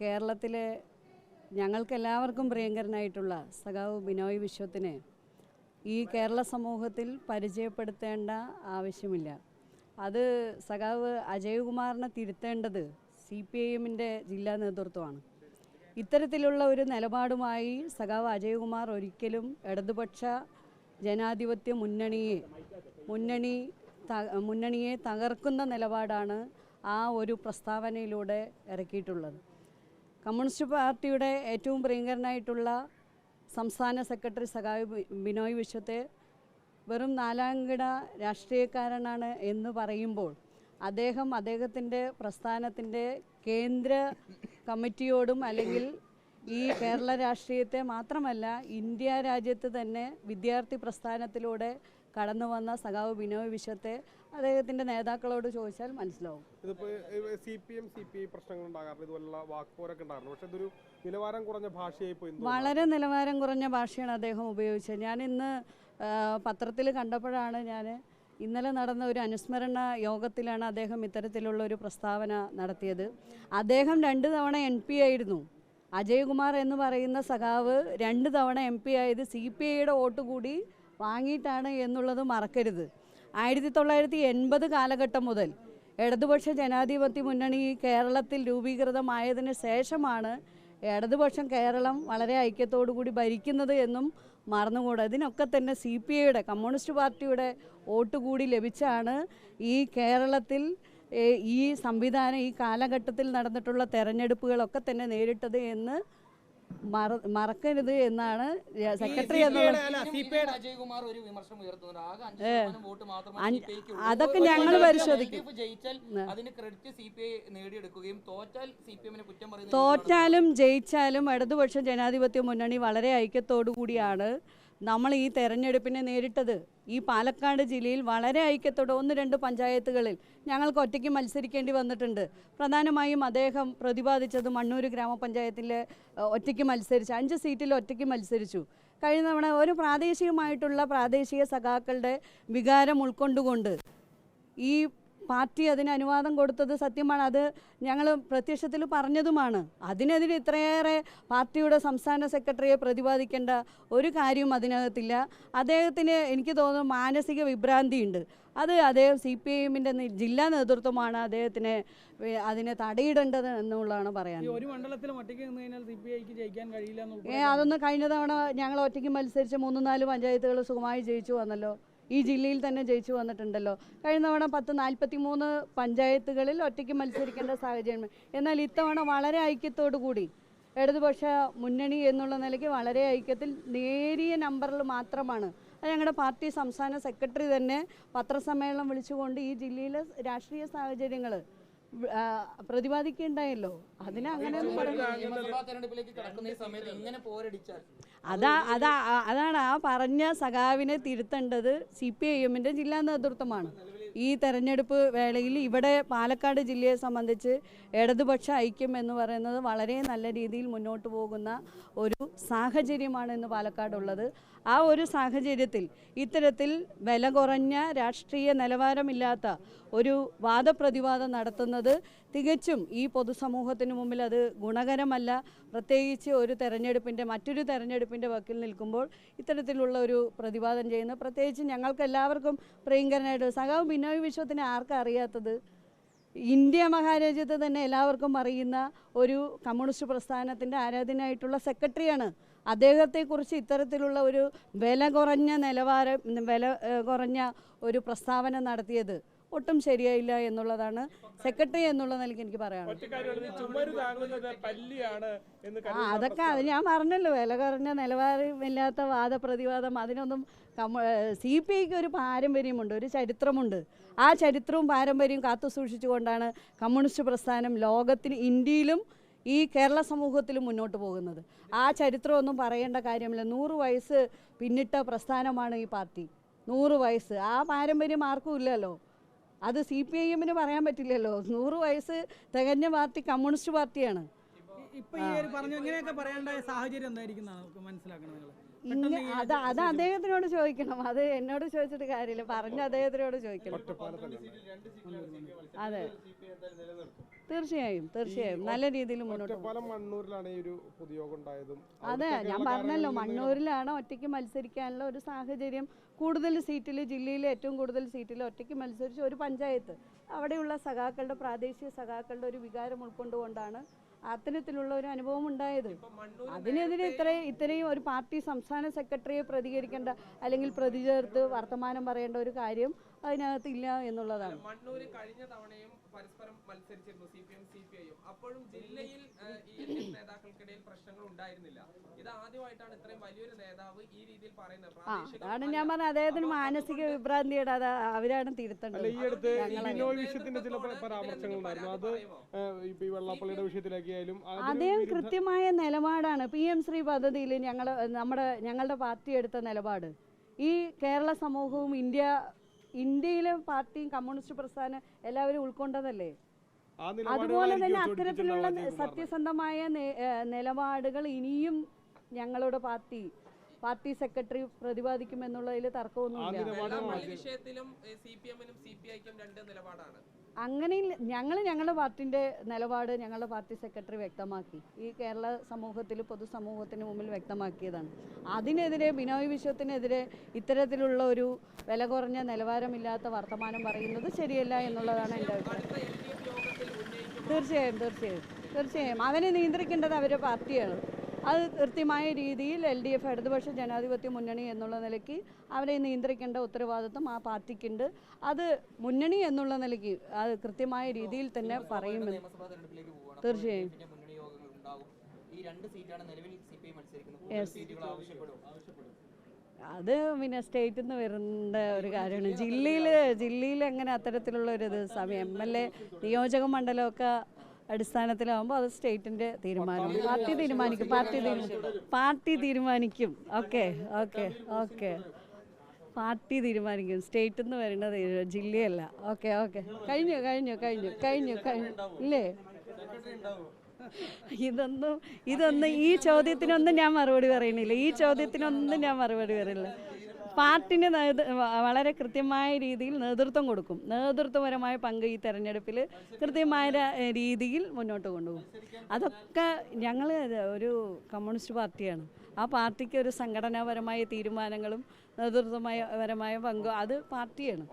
കേരളത്തിലെ ഞങ്ങൾക്കെല്ലാവർക്കും പ്രിയങ്കരനായിട്ടുള്ള സഖാവ് ബിനോയ് വിശ്വത്തിന് ഈ കേരള സമൂഹത്തിൽ പരിചയപ്പെടുത്തേണ്ട ആവശ്യമില്ല. അത് സഖാവ് അജയകുമാറിനെ തിരുത്തേണ്ടത് സി പി ഐ എമ്മിന്റെ ജില്ലാ നേതൃത്വമാണ്. ഇത്തരത്തിലുള്ള ഒരു നിലപാടുമായി സഖാവ് അജയകുമാർ ഒരിക്കലും ഇടതുപക്ഷ ജനാധിപത്യ മുന്നണിയെ മുന്നണി മുന്നണിയെ തകർക്കുന്ന നിലപാടാണ് ആ ഒരു പ്രസ്താവനയിലൂടെ ഇറക്കിയിട്ടുള്ളത്. കമ്മ്യൂണിസ്റ്റ് പാർട്ടിയുടെ ഏറ്റവും പ്രിയങ്കരനായിട്ടുള്ള സംസ്ഥാന സെക്രട്ടറി സഖാവ് ബിനോയ് വിശ്വത്തെ വെറും നാലാംകിട രാഷ്ട്രീയക്കാരനാണ് എന്ന് പറയുമ്പോൾ അദ്ദേഹം അദ്ദേഹത്തിന്റെ പ്രസ്ഥാനത്തിന്റെ കേന്ദ്ര കമ്മിറ്റിയോടും അല്ലെങ്കിൽ ഈ കേരള രാഷ്ട്രീയത്തെ മാത്രമല്ല ഇന്ത്യ രാജ്യത്ത് തന്നെ വിദ്യാർത്ഥി പ്രസ്ഥാനത്തിലൂടെ കടന്നു വന്ന സഖാവ് ബിനോയ് വിശ്വത്തെ അദ്ദേഹത്തിന്റെ നേതാക്കളോട് ചോദിച്ചാൽ മനസ്സിലാവും. ഇതിപ്പോ C P M C P I പ്രശ്നങ്ങൾ ഉണ്ടാകാറുണ്ട് ഇതുപോലുള്ള വാക്പോരൊക്കെ ഉണ്ടായിരുന്നു പക്ഷെ ഇതൊരു നിലവാരം കുറഞ്ഞ ഭാഷയായി പോയി വളരെ നിലവാരം കുറഞ്ഞ ഭാഷയാണ് അദ്ദേഹം ഉപയോഗിച്ചത്. ഞാൻ ഇന്ന് പത്രത്തിൽ കണ്ടപ്പോഴാണ് ഞാൻ ഇന്നലെ നടന്ന ഒരു അനുസ്മരണ യോഗത്തിലാണ് അദ്ദേഹം ഇത്തരത്തിലുള്ള ഒരു പ്രസ്താവന നടത്തിയത്. അദ്ദേഹം രണ്ട് തവണ എൻ പി ആയിരുന്നു. അജയ്കുമാർ എന്ന് പറയുന്ന സഖാവ് രണ്ട് തവണ എം പി ആയത്. സി പി ഐയുടെ വോട്ട് കൂടി വാങ്ങിയിട്ടാണ് എന്നുള്ളത് മറക്കരുത്. ആയിരത്തി തൊള്ളായിരത്തി എൺപത് കാലഘട്ടം മുതൽ ഇടതുപക്ഷ ജനാധിപത്യ മുന്നണി കേരളത്തിൽ രൂപീകൃതമായതിന് ശേഷമാണ് ഇടതുപക്ഷം കേരളം വളരെ ഐക്യത്തോടു കൂടി ഭരിക്കുന്നത് എന്നും മറന്നുകൂടാ. ഇതിനൊക്കെ തന്നെ സി പി ഐയുടെ കമ്മ്യൂണിസ്റ്റ് പാർട്ടിയുടെ വോട്ട് കൂടി ലഭിച്ചാണ് ഈ കേരളത്തിൽ ഈ സംവിധാനം ഈ കാലഘട്ടത്തിൽ നടന്നിട്ടുള്ള തെരഞ്ഞെടുപ്പുകളൊക്കെ തന്നെ നേരിട്ടത് എന്ന് മറക്കരുത് എന്നാണ് സെക്രട്ടറി. അതൊക്കെ ഞങ്ങൾ പരിശോധിക്കും. തോറ്റാലും ജയിച്ചാലും ഇടതുപക്ഷ ജനാധിപത്യ മുന്നണി വളരെ ഐക്യത്തോടു കൂടിയാണ് നമ്മൾ ഈ തെരഞ്ഞെടുപ്പിനെ നേരിട്ടത് ഈ പാലക്കാട് ജില്ലയിൽ വളരെ ഐക്യത്തോടെ ഒന്ന് രണ്ട് പഞ്ചായത്തുകളിൽ ഞങ്ങൾക്ക് ഒറ്റയ്ക്ക് മത്സരിക്കേണ്ടി വന്നിട്ടുണ്ട്. പ്രധാനമായും അദ്ദേഹം പ്രതിപാദിച്ചത് മണ്ണൂർ ഗ്രാമപഞ്ചായത്തിലെ ഒറ്റയ്ക്ക് മത്സരിച്ച് അഞ്ച് സീറ്റിൽ ഒറ്റയ്ക്ക് മത്സരിച്ചു. കഴിഞ്ഞ തവണ ഒരു പ്രാദേശികമായിട്ടുള്ള പ്രാദേശിക സഖാക്കളുടെ വികാരം ഉൾക്കൊണ്ടുകൊണ്ട് ഈ പാർട്ടി അതിന് അനുവാദം കൊടുത്തത് സത്യമാണ്. അത് ഞങ്ങൾ പ്രത്യക്ഷത്തിൽ പറഞ്ഞതുമാണ്. അതിനെതിരെ ഇത്രയേറെ പാർട്ടിയുടെ സംസ്ഥാന സെക്രട്ടറിയെ പ്രതിപാദിക്കേണ്ട ഒരു കാര്യവും അതിനകത്തില്ല. അദ്ദേഹത്തിന് എനിക്ക് തോന്നുന്നു മാനസിക വിഭ്രാന്തിയുണ്ട്. അത് അദ്ദേഹം സി പി ഐഎമ്മിന്റെ എമ്മിന്റെ ജില്ലാ നേതൃത്വമാണ് അദ്ദേഹത്തിനെ അതിനെ തടയിടേണ്ടത് എന്നുള്ളതാണ് പറയാൻ ഒരു മണ്ഡലത്തിൽ ഒറ്റയ്ക്ക് നിന്ന് കഴിഞ്ഞാൽ സി പി ഐക്ക് ജയിക്കാൻ കഴിയില്ല അതൊന്ന് കഴിഞ്ഞ തവണ ഞങ്ങൾ ഒറ്റയ്ക്ക് മത്സരിച്ച് മൂന്ന് നാല് പഞ്ചായത്തുകൾ സുഖമായി ജയിച്ചു വന്നല്ലോ. ഈ ജില്ലയിൽ തന്നെ ജയിച്ചു വന്നിട്ടുണ്ടല്ലോ. കഴിഞ്ഞ തവണ പത്ത് നാൽപ്പത്തി മൂന്ന് പഞ്ചായത്തുകളിൽ ഒറ്റയ്ക്ക് മത്സരിക്കേണ്ട സാഹചര്യം. എന്നാൽ ഇത്തവണ വളരെ ഐക്യത്തോടു കൂടി ഇടതുപക്ഷ മുന്നണി എന്നുള്ള നിലയ്ക്ക് വളരെ ഐക്യത്തിൽ നേരിയ നമ്പറിൽ മാത്രമാണ്. അത് ഞങ്ങളുടെ പാർട്ടി സംസ്ഥാന സെക്രട്ടറി തന്നെ പത്രസമ്മേളനം വിളിച്ചുകൊണ്ട് ഈ ജില്ലയിലെ രാഷ്ട്രീയ സാഹചര്യങ്ങൾ പ്രതിപാദിക്കുകയുണ്ടായല്ലോ. അതിന് അങ്ങനെ അതാ. അതാ അതാണ് ആ പറഞ്ഞ സഖാവിനെ തിരുത്തേണ്ടത് സി പി ഐ എമ്മിന്റെ ജില്ലാ നേതൃത്വമാണ്. ഈ തെരഞ്ഞെടുപ്പ് വേളയിൽ ഇവിടെ പാലക്കാട് ജില്ലയെ സംബന്ധിച്ച് ഇടതുപക്ഷ ഐക്യം എന്ന് പറയുന്നത് വളരെ നല്ല രീതിയിൽ മുന്നോട്ട് പോകുന്ന ഒരു സാഹചര്യമാണ് ഇന്ന് പാലക്കാടുള്ളത്. ആ ഒരു സാഹചര്യത്തിൽ ഇത്തരത്തിൽ വില കുറഞ്ഞ രാഷ്ട്രീയ നിലവാരമില്ലാത്ത ഒരു വാദപ്രതിവാദം നടത്തുന്നത് തികച്ചും ഈ പൊതുസമൂഹത്തിന് മുമ്പിൽ അത് ഗുണകരമല്ല. പ്രത്യേകിച്ച് ഒരു തെരഞ്ഞെടുപ്പിന്റെ മറ്റൊരു തെരഞ്ഞെടുപ്പിന്റെ വക്കിൽ നിൽക്കുമ്പോൾ ഇത്തരത്തിലുള്ള ഒരു പ്രതിവാദം ചെയ്യുന്നത് പ്രത്യേകിച്ച് ഞങ്ങൾക്ക് എല്ലാവർക്കും പ്രിയങ്കരനായിട്ട് സഖാവ് ബിനോയ് വിശ്വത്തിനെ ആർക്കറിയാത്തത് ഇന്ത്യ മഹാരാജ്യത്ത് തന്നെ എല്ലാവർക്കും അറിയുന്ന ഒരു കമ്മ്യൂണിസ്റ്റ് പ്രസ്ഥാനത്തിന്റെ ആരാധനയായിട്ടുള്ള സെക്രട്ടറിയാണ് അദ്ദേഹത്തെക്കുറിച്ച് ഇത്തരത്തിലുള്ള ഒരു വില കുറഞ്ഞ നിലവാരം വില കുറഞ്ഞ ഒരു പ്രസ്താവന നടത്തിയത് ഒട്ടും ശരിയായില്ല എന്നുള്ളതാണ് സെക്രട്ടറി എന്നുള്ള നിലയ്ക്ക് എനിക്ക് പറയാനുള്ളത്. ആ അതൊക്കെ അത് ഞാൻ പറഞ്ഞല്ലോ വില കുറഞ്ഞ നിലവാരമില്ലാത്ത വാദപ്രതിവാദം അതിനൊന്നും സി പി ഐക്ക് ഒരു പാരമ്പര്യമുണ്ട് ഒരു ചരിത്രമുണ്ട്. ആ ചരിത്രവും പാരമ്പര്യവും കാത്തു സൂക്ഷിച്ചുകൊണ്ടാണ് കമ്മ്യൂണിസ്റ്റ് പ്രസ്ഥാനം ലോകത്തിന് ഇന്ത്യയിലും ഈ കേരള സമൂഹത്തിൽ മുന്നോട്ട് പോകുന്നത്. ആ ചരിത്രമൊന്നും പറയേണ്ട കാര്യമില്ല. നൂറ് വയസ്സ് പിന്നിട്ട പ്രസ്ഥാനമാണ് ഈ പാർട്ടി. നൂറ് വയസ്സ്. ആ പാരമ്പര്യം ആർക്കും ഇല്ലല്ലോ. അത് സി പി ഐ എമ്മിന് പറയാൻ പറ്റില്ലല്ലോ. നൂറ് വയസ്സ് തികഞ്ഞ പാർട്ടി കമ്മ്യൂണിസ്റ്റ് പാർട്ടിയാണ്. ഇപ്പൊ ഈ ഒരു പറഞ്ഞു ഇങ്ങനെയൊക്കെ പറയേണ്ട സാഹചര്യം എന്തായിരിക്കും മനസ്സിലാക്കണം അത് അത് അദ്ദേഹത്തിനോട് ചോദിക്കണം. അത് എന്നോട് ചോദിച്ചിട്ട് കാര്യമില്ല. പറഞ്ഞ അദ്ദേഹത്തിനോട് ചോദിക്കണം. അതെ. തീർച്ചയായും തീർച്ചയായും. നല്ല രീതിയിൽ മുന്നോട്ട് മണ്ണൂരിലാണ് ഈ ഒരു പൊതുയോഗം ഉണ്ടായതും അതെ ഞാൻ പറഞ്ഞല്ലോ മണ്ണൂരിലാണ് ഒറ്റയ്ക്ക് മത്സരിക്കാനുള്ള ഒരു സാഹചര്യം. കൂടുതൽ സീറ്റിൽ ജില്ലയിലെ ഏറ്റവും കൂടുതൽ സീറ്റിൽ ഒറ്റയ്ക്ക് മത്സരിച്ച ഒരു പഞ്ചായത്ത്. അവിടെയുള്ള സഖാക്കളുടെ പ്രാദേശിക സഖാക്കളുടെ ഒരു വികാരം ഉൾക്കൊണ്ടുകൊണ്ടാണ് അത്തരത്തിലുള്ള ഒരു അനുഭവം ഉണ്ടായത്. അതിനെതിരെ ഇത്ര ഇത്രയും ഒരു പാർട്ടി സംസ്ഥാന സെക്രട്ടറിയെ പ്രതികരിക്കേണ്ട അല്ലെങ്കിൽ പ്രതി ചേർത്ത് വർത്തമാനം പറയേണ്ട ഒരു കാര്യം അതിനകത്ത് ഇല്ല എന്നുള്ളതാണ്. മണ്ണൂർ കഴിഞ്ഞ തവണയും പരസ്പരം മത്സരിച്ചിരുന്നു C P M C P ഐയും അപ്പോഴും ജില്ലയിൽ ഈ എൽ ഡി എഫ് നേതാക്കൾക്കിടയിൽ പ്രശ്നങ്ങൾ ഉണ്ടായിരുന്നില്ല. ഇത് ആദ്യമായിട്ടാണ് ഇത്രയും വലിയൊരു നേതാവ് ഈ രീതിയിൽ പറയുന്നത്. ആ അതാണ് ഞാൻ പറഞ്ഞത്. അദ്ദേഹത്തിന് മാനസിക വിഭ്രാന്തിയുടെ അത് അവരാണ് അല്ല തിരുത്തേണ്ടത് ഈ അടുത്ത് ഈ ബിനോയ് വിഷയത്തിന്റെ ചില പ- പരാമർശങ്ങൾ ഉണ്ടായിരുന്നു അത് ഈ വെള്ളാപ്പള്ളിയുടെ വിഷയത്തിലേക്കായാലും അദ്ദേഹം കൃത്യമായ നിലപാടാണ്. പി എം ശ്രീ പദ്ധതിയിൽ ഞങ്ങൾ നമ്മുടെ ഞങ്ങളുടെ പാർട്ടി എടുത്ത നിലപാട്. ഈ കേരള സമൂഹവും ഇന്ത്യ ഇന്ത്യയിലെ പാർട്ടിയും കമ്മ്യൂണിസ്റ്റ് പ്രസ്ഥാനം എല്ലാവരും ഉൾക്കൊണ്ടതല്ലേ? അതുപോലെ തന്നെ അത്തരത്തിലുള്ള സത്യസന്ധമായ നിലപാടുകൾ ഇനിയും ഞങ്ങളുടെ പാർട്ടി പാർട്ടി സെക്രട്ടറി പ്രതിപാദിക്കുമെന്നുള്ളതിൽ എന്നുള്ളതിൽ തർക്കമൊന്നുമില്ല വിഷയത്തിലും സി പി എമ്മിനും സി പി ഐക്കും രണ്ട് നിലപാടാണ്. അങ്ങനെ ഞങ്ങൾ ഞങ്ങളുടെ പാർട്ടിന്റെ നിലപാട് ഞങ്ങളുടെ പാർട്ടി സെക്രട്ടറി വ്യക്തമാക്കി. ഈ കേരള സമൂഹത്തിൽ പൊതുസമൂഹത്തിന് മുമ്പിൽ വ്യക്തമാക്കിയതാണ്. അതിനെതിരെ ബിനോയ് വിശ്വത്തിനെതിരെ ഇത്തരത്തിലുള്ള ഒരു വില കുറഞ്ഞ നിലവാരമില്ലാത്ത വർത്തമാനം പറയുന്നത് ശരിയല്ല എന്നുള്ളതാണ് എന്റെ അഭിപ്രായം. തീർച്ചയായും തീർച്ചയായും തീർച്ചയായും. അവനെ നിയന്ത്രിക്കേണ്ടത് അവരുടെ പാർട്ടിയാണ്. അത് കൃത്യമായ രീതിയിൽ എൽ ഡി എഫ് ഇടതുപക്ഷ ജനാധിപത്യ മുന്നണി എന്നുള്ള നിലയ്ക്ക് അവരെ നിയന്ത്രിക്കേണ്ട ഉത്തരവാദിത്വം ആ പാർട്ടിക്കുണ്ട്. അത് മുന്നണി എന്നുള്ള നിലയ്ക്ക് അത് കൃത്യമായ രീതിയിൽ തന്നെ പറയുമെന്ന് തീർച്ചയായും. അത് പിന്നെ സ്റ്റേറ്റിൽ നിന്ന് വരേണ്ട ഒരു കാര്യമാണ്. ജില്ലയിൽ ജില്ലയിൽ അങ്ങനെ അത്തരത്തിലുള്ള ഒരു ഇത് സമയം എം എൽ എ നിയോജക മണ്ഡലമൊക്കെ അടിസ്ഥാനത്തിലാവുമ്പോൾ അത് സ്റ്റേറ്റിന്റെ തീരുമാനം. പാർട്ടി തീരുമാനിക്കും പാർട്ടി തീരുമാനിക്കും. പാർട്ടി തീരുമാനിക്കും. Okay okay okay. പാർട്ടി തീരുമാനിക്കും. സ്റ്റേറ്റിൽ നിന്ന് വരേണ്ടത് ജില്ലയല്ല. Okay okay. കഴിഞ്ഞു കഴിഞ്ഞു കഴിഞ്ഞു കഴിഞ്ഞു കഴിഞ്ഞു. ഇല്ലേ? ഇതൊന്നും ഇതൊന്നും ഈ ചോദ്യത്തിനൊന്നും ഞാൻ മറുപടി പറയുന്നില്ല. ഈ ചോദ്യത്തിനൊന്നും ഞാൻ മറുപടി പറയില്ല പാർട്ടിന് വളരെ കൃത്യമായ രീതിയിൽ നേതൃത്വം കൊടുക്കും. നേതൃത്വപരമായ പങ്ക് ഈ തെരഞ്ഞെടുപ്പിൽ കൃത്യമായ രീതിയിൽ മുന്നോട്ട് കൊണ്ടുപോകും. അതൊക്കെ ഞങ്ങൾ ഒരു കമ്മ്യൂണിസ്റ്റ് പാർട്ടിയാണ്. ആ പാർട്ടിക്ക് ഒരു സംഘടനാപരമായ തീരുമാനങ്ങളും നേതൃത്വപരമായ പങ്കും അത് പാർട്ടിയാണ്.